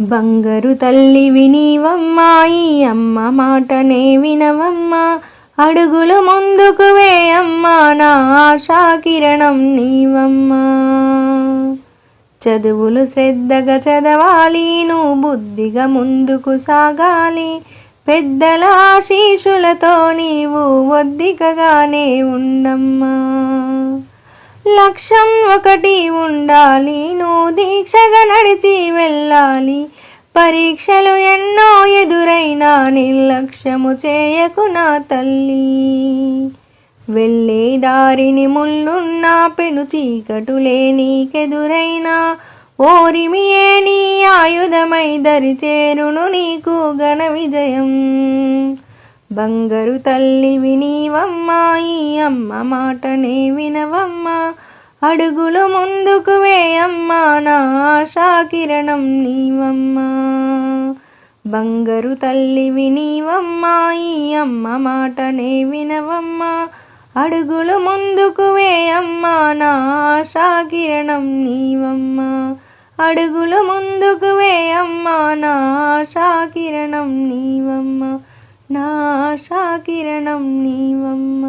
బంగారు తల్లి వినివమ్మా ఈ అమ్మ మాటనే వినవమ్మా. అడుగులు ముందుకు వేయమ్మా నా ఆశా కిరణం నీవమ్మా. చదువులు శ్రద్ధగా చదవాలి నువ్వు బుద్ధిగా ముందుకు సాగాలి. పెద్దల ఆశీషులతో నీవు ఒద్దికగానే ఉండమ్మా లక్ష్యం ఒకటి ఉండాలి. నువ్వు దీక్షగా నడిచి వెళ్ళాలి. పరీక్షలు ఎన్నో ఎదురైనా నిర్లక్ష్యము చేయకు నా తల్లి. వెళ్ళే దారిని ముళ్ళున్నా పెను చీకటులే నీకెదురైనా ఓరిమియే నీ ఆయుధమై దరి చేరును నీకు ఘన విజయం. బంగారు తల్లి వినివమ్మా ఈ అమ్మ మాటనే వినవమ్మా. అడుగులు ముందుకు వేయమ్మా నా ఆశాకిరణం నీవమ్మా. బంగారు తల్లి వినివమ్మా ఈ అమ్మ మాటనే వినవమ్మా. అడుగులు ముందుకు వేయమ్మా నా ఆశాకిరణం నీవమ్మా. అడుగులు ముందుకు వేయమ్మా నా ఆశాకిరణం నీవమ్మా. నా ఆశా కిరణం నీవమ్మా